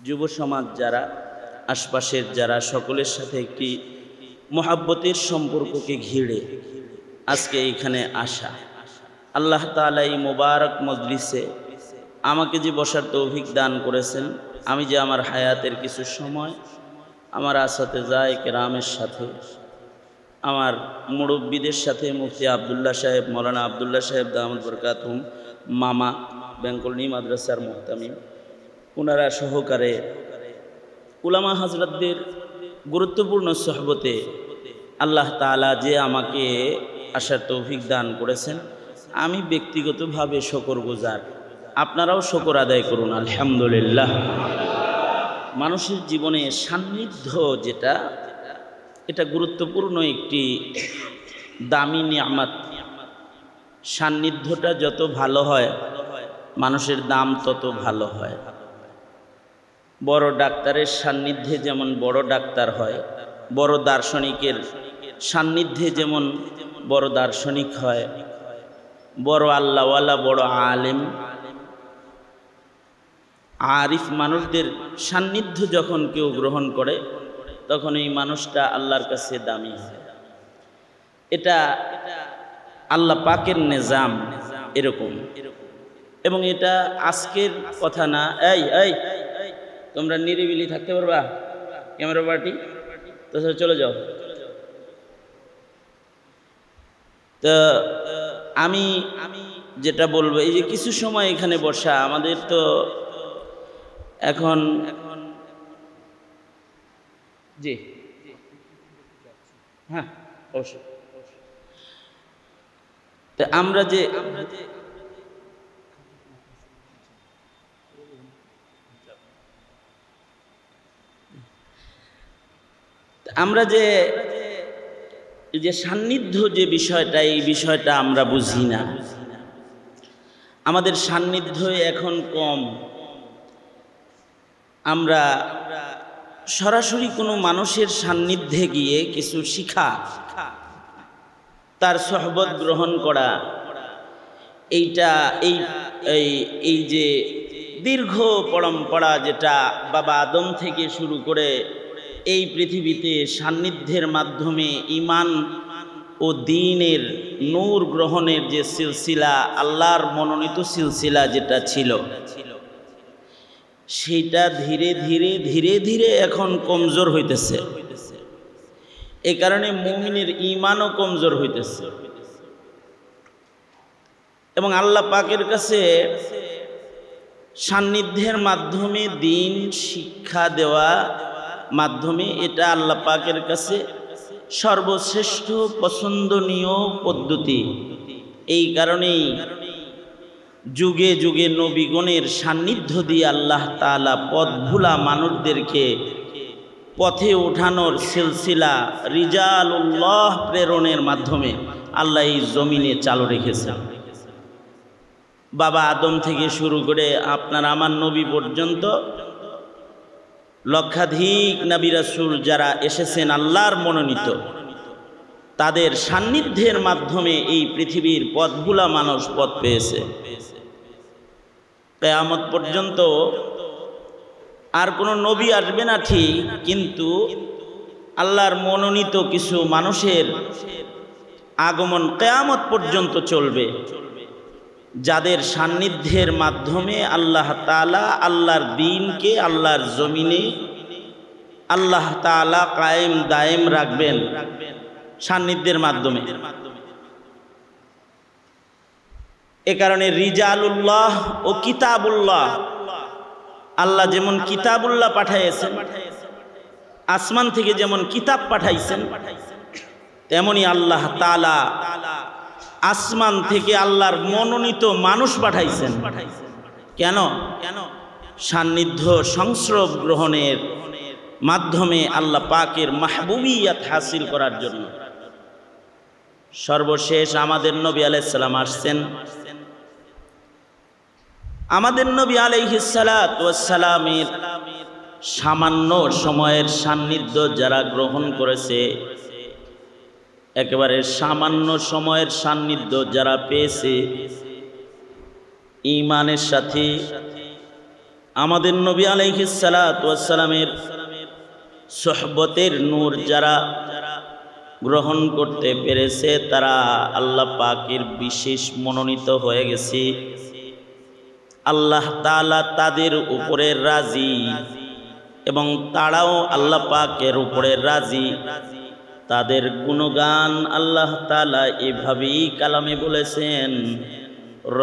যুব সমাজ যারা, আশপাশের যারা, সকলের সাথে একটি মহাব্বতের সম্পর্ককে ঘিরে আজকে এইখানে আসা। আল্লাহ তালা এই মোবারক মজলিসে আমাকে যে বসার তৌফিক দান করেছেন, আমি যে আমার হায়াতের কিছু সময়, আমার আসাতে যাই কেরামের সাথে, আমার মুরব্বীদের সাথে মুফতি আবদুল্লাহ সাহেব, মৌলানা আবদুল্লাহ সাহেব দাহমদ বরকাতুম, মামা বেঙ্কলনি মাদ্রাসার মোহতামিম ওনারা সহকারে উলামা হজরতদের গুরুত্বপূর্ণ সহবতে আল্লাহ তালা যে আমাকে আসার তৌফিক দান করেছেন, আমি ব্যক্তিগতভাবে শকর গুজার আপনারাও শকর আদায় করুন, আলহামদুলিল্লাহ। মানুষের জীবনে সান্নিধ্য যেটা, এটা গুরুত্বপূর্ণ একটি দামি নিয়ামাত। সান্নিধ্যটা যত ভালো হয়, মানুষের দাম তত ভালো হয়। বড় ডাক্তারের সান্নিধ্যে যেমন বড় ডাক্তার হয়, বড় দার্শনিকের সান্নিধ্যে যেমন বড় দার্শনিক হয়, বড় আল্লাহওয়ালা, বড় আলেম, আরিফ মানুষদের সান্নিধ্য যখন কেউ গ্রহণ করে, তখন এই মানুষটা আল্লাহর কাছে দামি হয়। এটা আল্লাহ পাকের নিজাম এরকম। এবং এটা আজকের কথা না, এই এই তোমরা নিরিবিলি থাকতে পারবা? Camera party? তো চলে যাও। তো আমি আমি যেটা বলব, এই যে কিছু সময় এখানে বসা, আমাদের তো এখন এখন জি। হ্যাঁ অবশ্যই। আমরা যে আমরা যে আমরা যে যে সান্নিধ্য যে বিষয়টা, এই বিষয়টা আমরা বুঝি না। আমাদের সান্নিধ্য এখন কম। আমরা সরাসরি কোনো মানুষের সান্নিধ্যে গিয়ে কিছু শিখা, তার সহবত গ্রহণ করা, এইটা, এই এই এই যে দীর্ঘ পরম্পরা যেটা বাবা আদম থেকে শুরু করে এই পৃথিবীতে সান্নিধ্যের মাধ্যমে ইমান ও দিনের নূর গ্রহণের যে সিলসিলা, আল্লাহর মনোনীত সিলসিলা যেটা ছিল সেটা ধীরে ধীরে ধীরে ধীরে এখন কমজোর হইতেছে। এ কারণে মুমিনের ইমানও কমজোর হইতেছে। এবং আল্লাহ পাকের কাছে সান্নিধ্যের মাধ্যমে দিন, শিক্ষা দেওয়া মাধ্যমে এটা আল্লাহ পাকের কাছে সর্বশ্রেষ্ঠ পছন্দনীয় পদ্ধতি। এই কারণেই যুগে যুগে নবীগণের সান্নিধ্য দিয়ে আল্লাহ তালা পথভুলা মানুষদেরকে পথে ওঠানোর সিলসিলা রিজালুল্লাহ প্রেরণের মাধ্যমে আল্লাহ এই জমিনে চালু রেখেছেন। বাবা আদম থেকে শুরু করে আপনার আমার নবী পর্যন্ত লক্ষাধিক নবী রাসুল যারা এসেছেন আল্লাহর মনোনীত, তাদের সান্নিধ্যের মাধ্যমে এই পৃথিবীর পথগুলা মানুষ পথ পেয়েছে। কেয়ামত পর্যন্ত আর কোনো নবী আসবে না ঠিক, কিন্তু আল্লাহর মনোনীত কিছু মানুষের আগমন কেয়ামত পর্যন্ত চলবে। যাদের সান্নিধ্যের মাধ্যমে আল্লাহ তালা আল্লাহর দিনকে, আল্লাহর জমিনে আল্লাহ তালা কায়েম দায়েম রাখবেন সান্নিধ্যের মাধ্যমে। এ কারণে রিজালুল্লাহ ও কিতাবুল্লাহ, আল্লাহ যেমন কিতাবুল্লাহ পাঠাইয়েছেন, আসমান থেকে যেমন কিতাব পাঠাইছেন, তেমনি আল্লাহ তালা আসমান থেকে আল্লাহর মনোনীত মানুষ পাঠাইছেন। কেন? কেন সান্নিধ্য সংস্রব গ্রহণের মাধ্যমে আল্লাহ পাকের মাহবুবিয়াত হাসিল করার জন্য। সর্বশেষ আমাদের নবী আলাইসাল্লাম আসছেন। আমাদের নবী আলাইহিসালামের সামান্য সময়ের সান্নিধ্য যারা গ্রহণ করেছে একেবারে সামান্য সময়ের সান্নিধ্য যারা পেয়েছে ইমানের সাথে আমাদের নবী আলাইহিসালামের সোহবতের নূর যারা গ্রহণ করতে পেরেছে, তারা আল্লাহ পাকের বিশেষ মনোনীত হয়ে গেছে। আল্লাহ তালা তাদের উপরে রাজি এবং তারাও আল্লাহ পাকের উপরে রাজি। তাদের গুণগান আল্লাহ তালা এভাবেই কালামে বলেছেন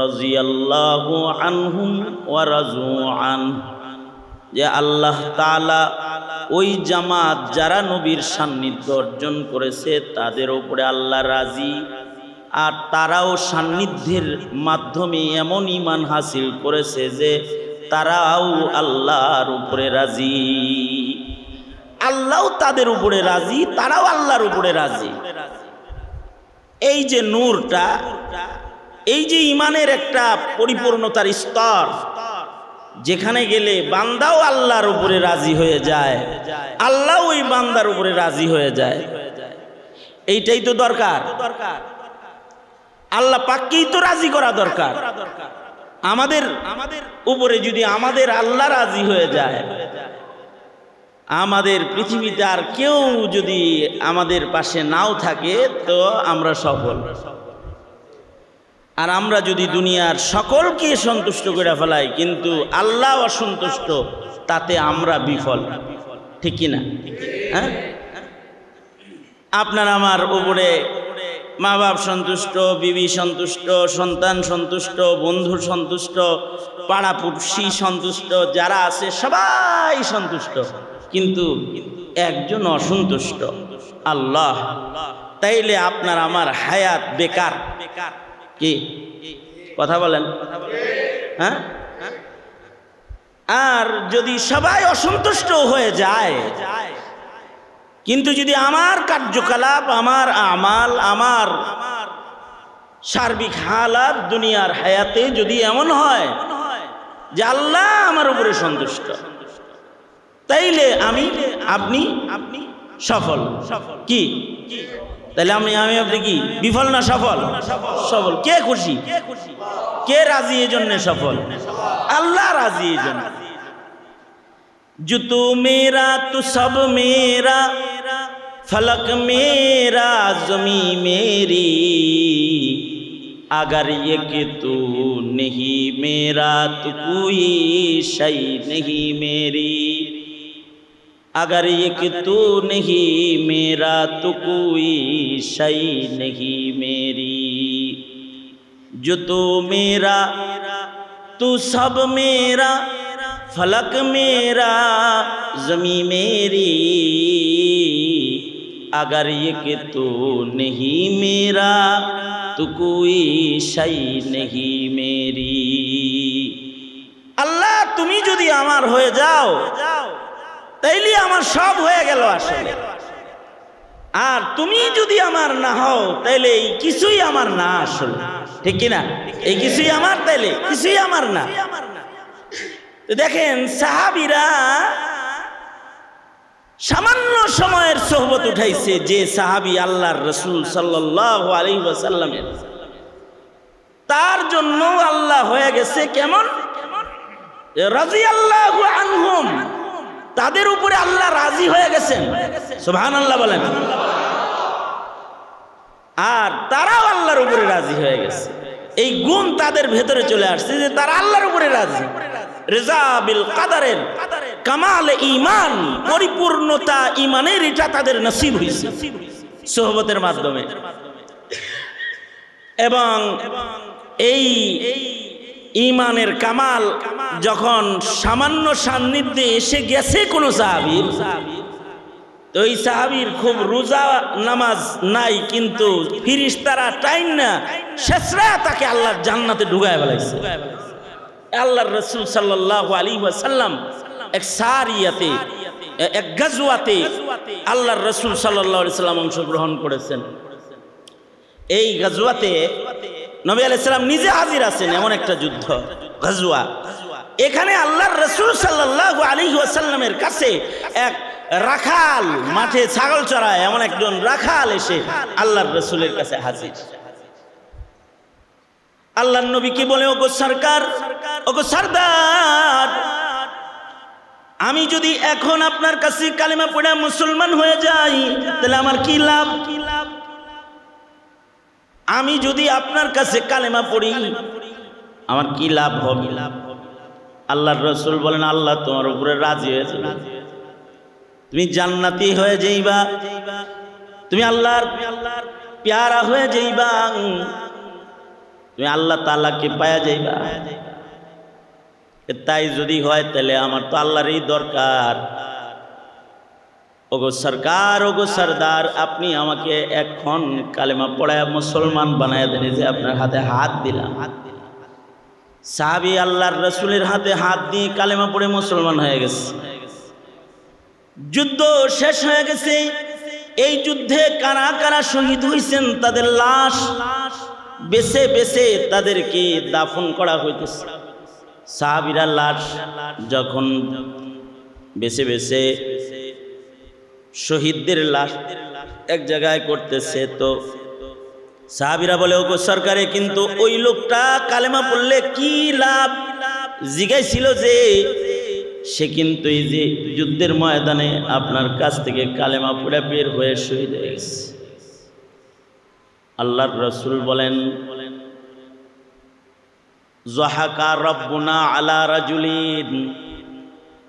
রাজিয়াল্লাহু আনহুম ওয়া রাজু আন যে আল্লাহ তালা ওই জামাত যারা নবীর সান্নিধ্য অর্জন করেছে, তাদের উপরে আল্লাহ রাজি। আর তারাও সান্নিধ্যের মাধ্যমে এমন ইমান হাসিল করেছে যে তারাও আল্লাহর উপরে রাজি। আল্লাহও তাদের উপরে রাজি, তারাও আল্লাহর উপরে রাজি। এই যে নূরটা, এই যে ইমানের একটা পরিপূর্ণতার স্তর, যেখানে গেলে বান্দাও আল্লাহর উপরে রাজি হয়ে যায় আল্লাহ ওই বান্দার উপরে রাজি হয়ে যায়। এইটাই তো দরকার। আল্লাহ পাককেই তো রাজি করা দরকার। আমাদের আমাদের উপরে যদি আমাদের আল্লাহ রাজি হয়ে যায় আমাদের পৃথিবীতে আর কেউ যদি আমাদের পাশে নাও থাকে, তো আমরা সফল। আর আমরা যদি দুনিয়ার সকলকে সন্তুষ্ট করে ফেলাই, কিন্তু আল্লাহ অসন্তুষ্ট, তাতে আমরা বিফল। ঠিক কিনা? হ্যাঁ? আপনার আমার উপরে মা বাপ সন্তুষ্ট, বিবি সন্তুষ্ট, সন্তান সন্তুষ্ট, বন্ধু সন্তুষ্ট পাড়াপুরসি সন্তুষ্ট, যারা আছে সবাই সন্তুষ্ট। কিন্তু একজন অসন্তুষ্ট। আল্লাহ, তাইলে আপনার আমার হায়াত বেকার। কি? কথা বলেন। হ্যাঁ? আর যদি সবাই অসন্তুষ্ট হয়ে যায়, কিন্তু যদি আমার কার্যকলাপ, আমার আমাল, আমার সার্বিক হালাত দুনিয়ার হায়াতে যদি এমন হয় যে আল্লাহ আমার উপরে সন্তুষ্ট তাইলে আমি আপনি আপনি সফল সফল কি তাহলে আমি আমি আপনি কি বিফল না সফল সফল কে খুশি কে রাজি এই জন্য সফল আল্লাহ রাজি এই জন্য जो तू मेरा तू सब मेरा फलक मेरा जमी मेरी अगर ये कि तू नहीं मेरा तो कोई शई नहीं मेरी अगर ये कि तू नहीं मेरा तो कोई शई नहीं मेरी जो तू मेरा तू सब मेरा फलक मेरा जमी मेरी अगर ये कि तू नहीं मेरा तो कोई शई नहीं मेरी আল্লাহ তুমি যদি আমার হয়ে যাও তাইলে আমার সব হয়ে গেল আসলে। আর তুমি যদি আমার না হও, তাইলে এই কিছুই আমার না আসলে। ঠিক কিনা? এই কিছুই আমার তাইলে, কিছুই আমার না। দেখেন, সাহাবিরা সামান্য সময়ের সোহবত উঠাইছে যে সাহাবি আল্লাহর রসুল সাল্লাহ তার জন্য আল্লাহ হয়ে গেছে কেমন? রাজি আল্লাহ আনহুম। তাদের উপরে আল্লাহ রাজি হয়ে গেছেন। সুবহান আল্লাহ বলেন। আর তারাও আল্লাহর উপরে রাজি হয়ে গেছে। এই গুণ তাদের ভেতরে চলে আসছে যে তারা আল্লাহর উপরে রাজি। রেজা বিল কাদারের কামাল ইমান পরিপূর্ণতা ইমানের এটা তাদের নসিব হয়েছে সোহবতের মাধ্যমে। এবং এই ইমানের কামাল যখন সামান্য সান্নিধ্যে এসে গেছে কোনো সাহাবির তো ওই সাহাবির খুব রোজা নামাজ নাই, কিন্তু ফিরিস তারা টাইম না শেষরা তাকে আল্লাহর জান্নাতে ঢুকায় ফেলাইছে। আল্লাহর রসুল সাল্লাহ আলী সাল্লাম এক সারিয়াতে, এক গাজুয়াতে আল্লাহর রসুল সাল্লাহ সাল্লাম অংশগ্রহণ করেছেন। এই গাজুয়াতে নবী আলাইসাল্লাম নিজে হাজির আছেন এমন একটা যুদ্ধ গাজুয়া এখানে আল্লাহর রসুল সাল্লাহ আলী ওয়াসাল্লামের কাছে এক রাখাল মাঠে ছাগল চড়ায়, এমন একজন রাখাল এসে আল্লাহর রসুলের কাছে হাজির। আল্লাহ নবী কি বলে, ওগো সরকার, ওগো সরদার, আমি যদি এখন আপনার কাছে কালিমা পড়ে মুসলমান হয়ে যাই, তাহলে আমার কি লাভ? আমি যদি আপনার কাছে কালেমা পড়ি, আমার কি লাভ হবে? লাভ আল্লাহর রসুল বলেন, আল্লাহ তোমার উপরে রাজি হয়ে যাবে। তুমি জান্নাতি হয়ে যাইবা। তুমি আল্লাহর আল্লাহর পেয়ারা হয়ে যাইবা। তুমি আল্লাহ তাআলাকে পায়া যাইবা। তাই যদি হয়, তাহলে আমার তো আল্লাহরই দরকার। ওগো সরকার, ওগো সরদার, আপনি আমাকে এখন কালেমা পড়ায় মুসলমান বানায় দেন যে আপনার হাতে হাত দিলাম। হাত সাহাবি আল্লাহর রসুলের হাতে হাত দিয়ে কালেমা পড়ে মুসলমান হয়ে গেছে। যুদ্ধ শেষ হয়ে গেছে। এই যুদ্ধে কারা কারা শহীদ হয়েছেন তাদের লাশ বেছে বেছে তাদেরকে দাফন করা হইতেছে। সাহাবিরা লাশ যখন বেছে বেছে শহীদদের লাশ এক জায়গায় করতেছে তো। সাহাবিরা বলে, ওগো সরকারে, কিন্তু ওই লোকটা কালেমা পড়লে কি লাভ? জিগাইছিল যে, সে কিন্তু এই যে যুদ্ধের ময়দানে আপনার কাছ থেকে কালেমা পড়ে বের হয়ে শহীদ হয়ে গেছে। আল্লাহর রসুল বলেন, জহাকা রব্বুনা আলা রাজুলিন।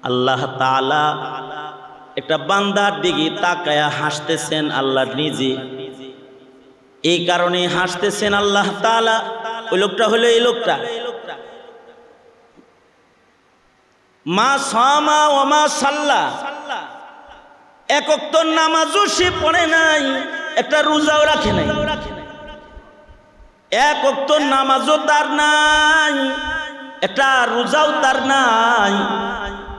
আল্লাহ তাআলা একটা বান্দার দিকে তাকায়া হাসতেছেন আল্লাহ নিজে। এই কারণে হাসতেছেন আল্লাহ তাআলা। ওই লোকটা হলো এই লোকটা। মা সামা ও মা সাল্লা। একক তো নামাজও সে পড়ে নাই, একটা রোজাও রাখে নাই। এক অক্ত নামাজও তার নাই, একটা রোজাও তার নাই।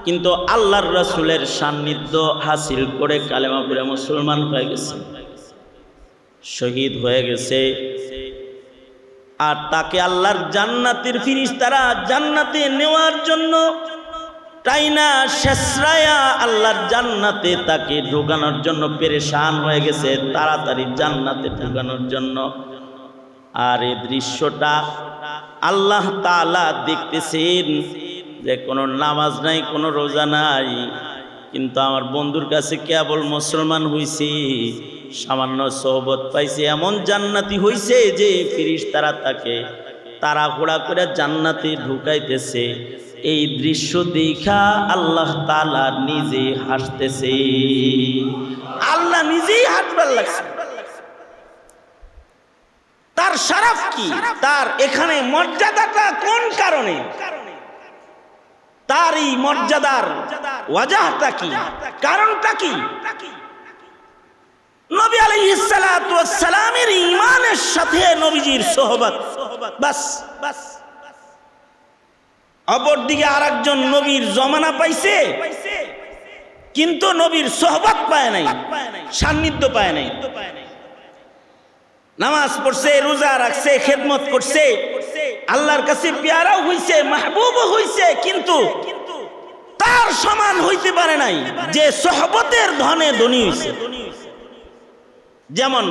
কিন্তু আল্লাহর রসুলের সান্নিধ্য হাসিল করে কালেমা মুসলমান হয়ে গেছে। শহীদ হয়ে গেছে। আর তাকে আল্লাহর জান্নাতের ফিরিস তারা জান্নাতে নেওয়ার জন্য তাই না শেষরায়া আল্লাহর জান্নাতে তাকে ঢোকানোর জন্য পেরেশান হয়ে গেছে তাড়াতাড়ি জান্নাতে ঢোকানোর জন্য। আর এই দৃশ্যটা আল্লাহ তাআলা দেখতেছেন যে কোনো নামাজ নাই, কোনো রোজা নাই, কিন্তু আমার বন্ধুর কাছে কেবল মুসলমান হইছে, সামান্য সোহবত পাইছে, এমন জান্নাতি হইছে যে ফিরিস তারা তাকে তারা ঘোড়া করে জান্নাতে ঢুকাইতেছে। এই দৃশ্য দেখা আল্লাহ তাআলা নিজে হাসতেছে। আল্লাহ নিজেই হাসবার লাগছে। তার সারাফ কি? তার এখানে মর্যাদাটা কোন কারণে? তার এই মর্যাদার ওয়াজাহটা কি? কারণটা কি? নবী আলাইহিস সালাতু ওয়াস সালামের ঈমানের সাথে নবীজির সোহবত। বাস বাস। অপরদিকে আরেকজন নবীর জমানা পাইছে, কিন্তু নবীর সোহবত পায় নাই, সান্নিধ্য পায় নাই। নামাজ পড়ছে, রোজা রাখছে, খেদমত করছে আল্লাহর কাছে পেয়ারাও হইছে, মাহবুবও হইছে, কিন্তু তার সমান হইতে পারে নাই। যে সহবতের ধনে ধনী হইছে। যেমন